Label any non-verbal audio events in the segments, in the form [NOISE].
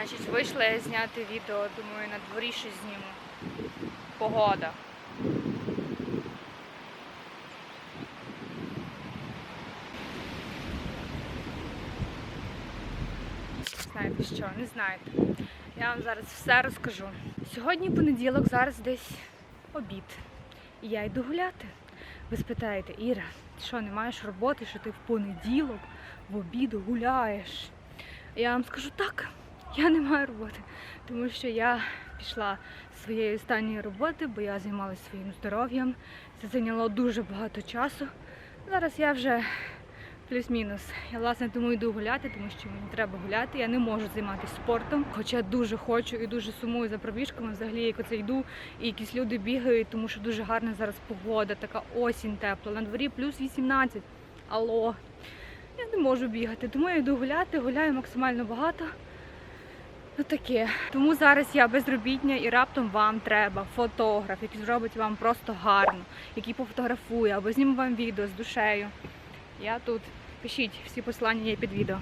Значить, вийшла я зняти відео, думаю, на дворі щось зніму. Погода. Знаєте що, не знаєте. Я вам зараз все розкажу. Сьогодні понеділок, зараз десь обід. І я йду гуляти. Ви спитаєте, Іра, ти що, не маєш роботи, що ти в понеділок в обід гуляєш? Я вам скажу так, я не маю роботи, тому що я пішла з своєї останньої роботи, бо я займалася своїм здоров'ям. Це зайняло дуже багато часу. Зараз я вже плюс-мінус. Я власне тому йду гуляти, тому що мені треба гуляти. Я не можу займатися спортом, хоча дуже хочу і дуже сумую за пробіжками. Взагалі, як оце йду, і якісь люди бігають, тому що дуже гарна зараз погода, така осінь тепла. На дворі плюс 18. Алло. Я не можу бігати, тому я йду гуляти, гуляю максимально багато. Ну таке. Тому зараз я безробітня і раптом вам треба фотограф, який зробить вам просто гарно, який пофотографує або зніме вам відео з душею. Я тут. Пишіть всі посилання є під відео.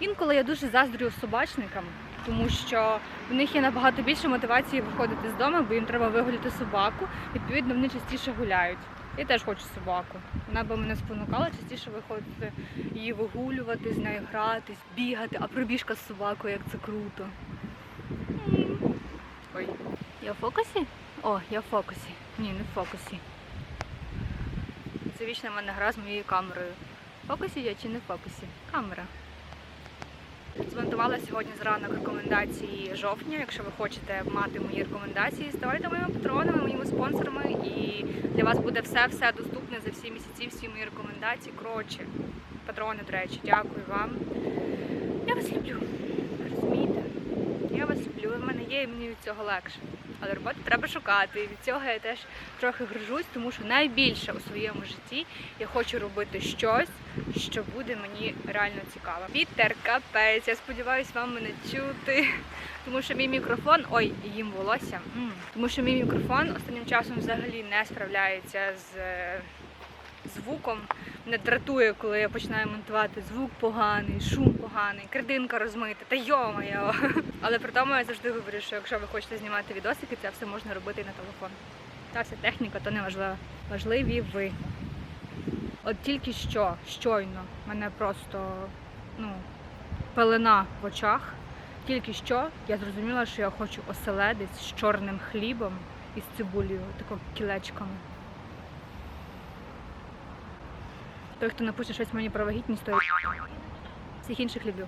Інколи я дуже заздрю собачникам, тому що в них є набагато більше мотивації виходити з дому, бо їм треба вигуляти собаку. Відповідно, вони частіше гуляють. Я теж хочу собаку. Вона би мене спонукала частіше виходити, її вигулювати, з нею гратись, бігати, а пробіжка з собакою, як це круто. Ой, я в фокусі? О, я в фокусі. Ні, не в фокусі. Це вічна в мене гра з моєю камерою. В фокусі я чи не в фокусі? Камера. Змонтувала сьогодні зранок рекомендації жовтня. Якщо ви хочете мати мої рекомендації, ставайте моїми патронами, моїми спонсорами, і для вас буде все-все доступне за всі місяці, всі мої рекомендації. Коротше, патрони, до речі, дякую вам. Я вас люблю. Розумієте? Я вас люблю, в мене є, і мені від цього легше. Але роботу треба шукати. І від цього я теж трохи гружусь, тому що найбільше у своєму житті я хочу робити щось, що буде мені реально цікаво. Вітер, капець, я сподіваюся, вам мене чути. Тому що мій мікрофон, ой, їм волосся. Тому що мій мікрофон останнім часом взагалі не справляється з е, звуком. Мене дратує, коли я починаю монтувати звук поганий, шум поганий, картинка розмита, та йо-моє. Але при тому я завжди говорю, що якщо ви хочете знімати відосики, це все можна робити і на телефон. Та вся техніка, то не важливо. Важливі ви. От тільки що, щойно, мене просто ну, пелена в очах. Тільки що я зрозуміла, що я хочу оселедець з чорним хлібом і з цибулею, тако кілечками. Той, хто напише щось мені про вагітність, то всіх інших люблю.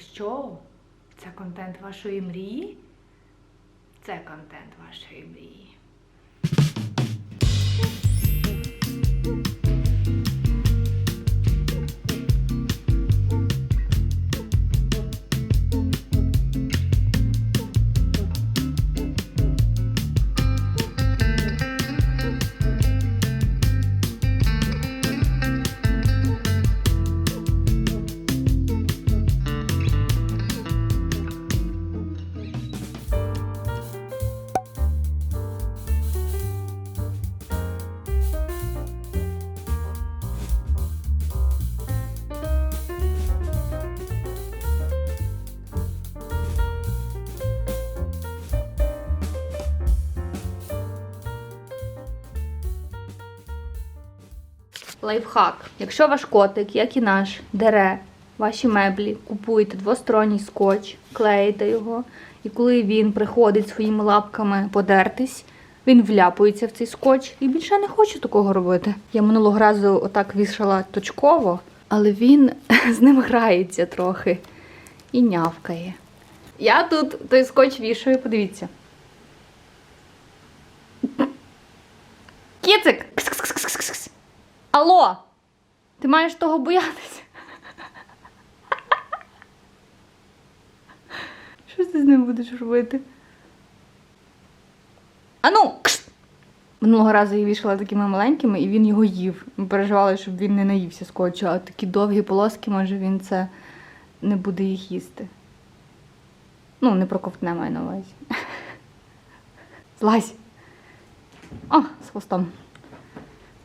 Що? Це контент вашої мрії? Це контент вашої мрії. Лайфхак. Якщо ваш котик, як і наш, дере ваші меблі, купуєте двосторонній скотч, клеїте його, і коли він приходить своїми лапками подертись, він вляпується в цей скотч і більше не хочу такого робити. Я минулого разу отак вішала точково, але він [LAUGHS] з ним грається трохи і нявкає. Я тут той скотч вішаю, подивіться. Кіцик! Алло! Ти маєш того боятися? Що ти з ним будеш робити? Ану! Минулого разу я вішала такими маленькими, і він його їв. Ми переживали, щоб він не наївся скотчу, а такі довгі полоски, може він це не буде їх їсти. Ну, не проковтне маю на увазі. Злазь. О, з хвостом.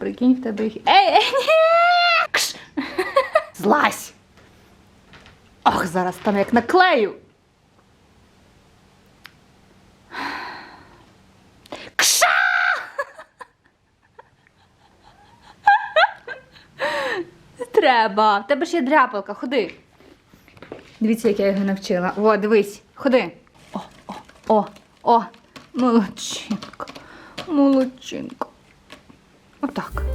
Прикинь в тебе їх. Ей, ей, ні! [LAUGHS] Злазь! Ох, зараз там як наклею. Кша! Треба. В тебе ж є дряпалка, ходи. Дивіться, як я його навчила. О, дивись, ходи. О, о, о, о, молодчинка. Молодчинка. Отак.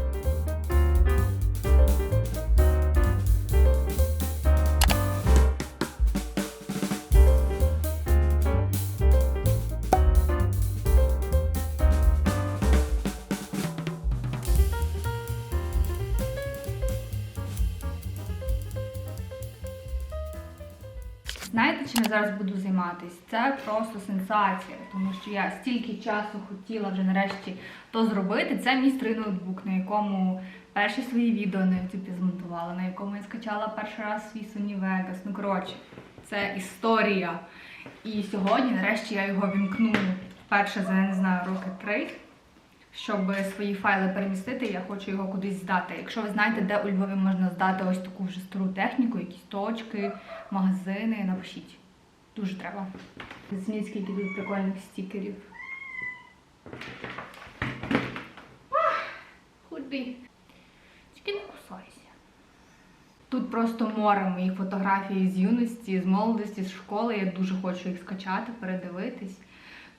Знаєте, чим я зараз буду займатися? Це просто сенсація, тому що я стільки часу хотіла вже нарешті то зробити. Це мій старий ноутбук, на якому перші свої відео на YouTube змонтувала, на якому я скачала перший раз свій Sony Vegas. Ну коротше, це історія. І сьогодні, нарешті, я його вімкну вперше за я не знаю роки три. Щоб свої файли перемістити, я хочу його кудись здати. Якщо ви знаєте, де у Львові можна здати ось таку вже стару техніку, якісь точки, магазини, напишіть. Дуже треба. Зміть, скільки тут прикольних стікерів. Худи. Тільки не кусайся. Тут просто море моїх фотографій з юності, з молодості, з школи. Я дуже хочу їх скачати, передивитись.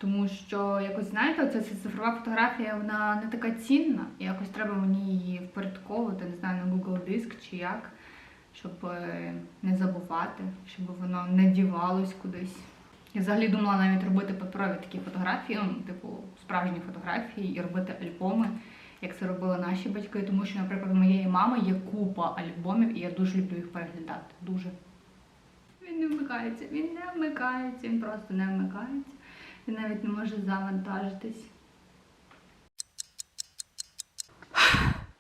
Тому що, якось, знаєте, ця цифрова фотографія, вона не така цінна. І якось треба мені її впорядковувати, не знаю, на Google Диск чи як, щоб е, не забувати, щоб воно не дівалось кудись. Я взагалі думала навіть робити паперові такі фотографії, ну, типу, справжні фотографії, і робити альбоми, як це робили наші батьки. Тому що, наприклад, у моєї мами є купа альбомів, і я дуже люблю їх переглядати. Дуже. Він не вмикається, він не вмикається, він просто не вмикається. Він навіть не може завантажитись.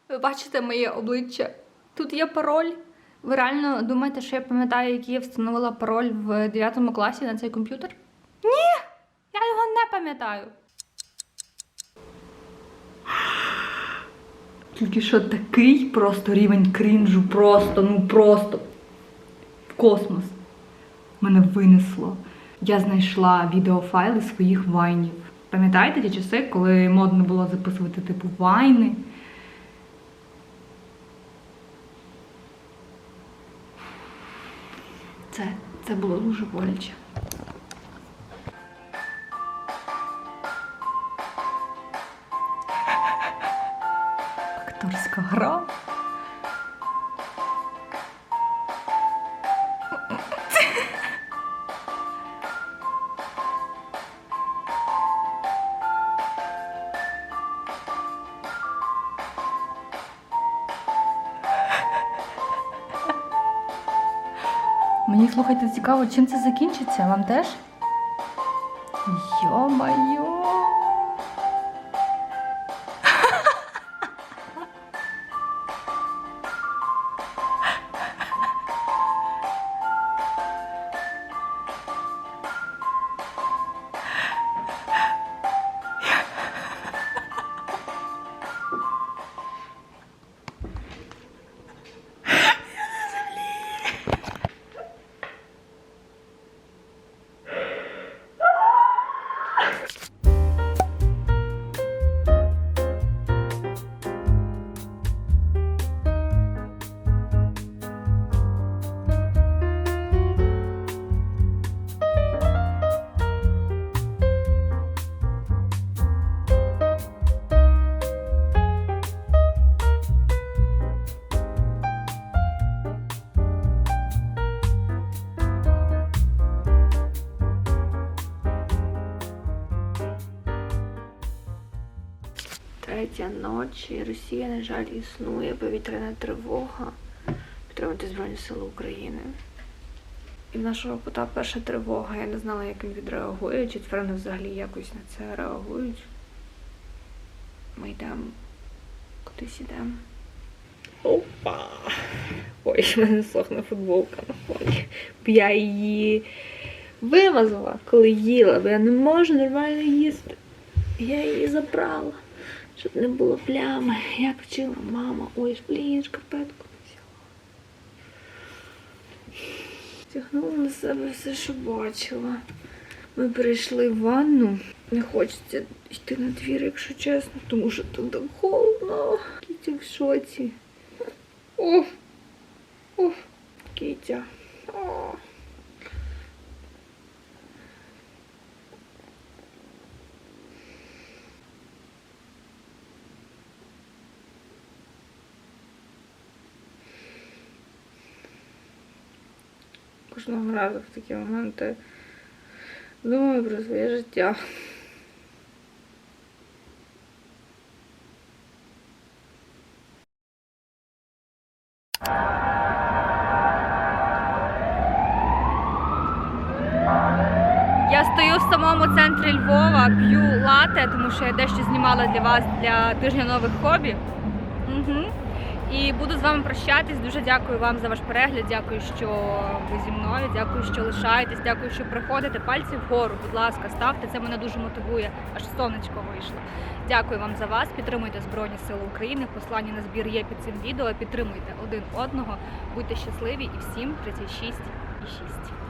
Ви бачите моє обличчя? Тут є пароль. Ви реально думаєте, що я пам'ятаю, який я встановила пароль в 9 класі на цей комп'ютер? Ні! Я його не пам'ятаю. Тільки що такий просто рівень крінжу, просто, ну просто в космос. Мене винесло. Я знайшла відеофайли своїх вайнів. Пам'ятаєте ті часи, коли модно було записувати типу вайни? Це, це було дуже боляче. Мені слухайте цікаво, чим це закінчиться? Вам теж? Йо-майо! Третя ночі. Росія, на жаль, існує. Повітряна тривога. Підтримати Збройні Сили України. І в нашого кота перша тривога. Я не знала, як він відреагує, чи тварини взагалі якось на це реагують. Ми йдемо кудись ідемо. Опа! Ой, в мене сохне футболка на фоні. Б я її вимазала, коли їла, бо я не можу нормально їсти. Я її забрала, щоб не було плями. Як вчила мама. Ой, блін, шкарпетку не взяла. Тягнула на себе все, що бачила. Ми перейшли в ванну. Не хочеться йти на двір, якщо чесно, тому що тут так холодно. Кітя в шоці. Уф. Уф. Кітя. О. Кожного разу в такі моменти думаю про своє життя. Я стою в самому центрі Львова, п'ю лате, тому що я дещо знімала для вас для тижня нових хобі. Угу. І буду з вами прощатись. Дуже дякую вам за ваш перегляд. Дякую, що ви зі мною. Дякую, що лишаєтесь. Дякую, що приходите. Пальці вгору, будь ласка, ставте. Це мене дуже мотивує. Аж сонечко вийшло. Дякую вам за вас. Підтримуйте Збройні Сили України. Послання на збір є під цим відео. Підтримуйте один одного. Будьте щасливі і всім 36 і 6.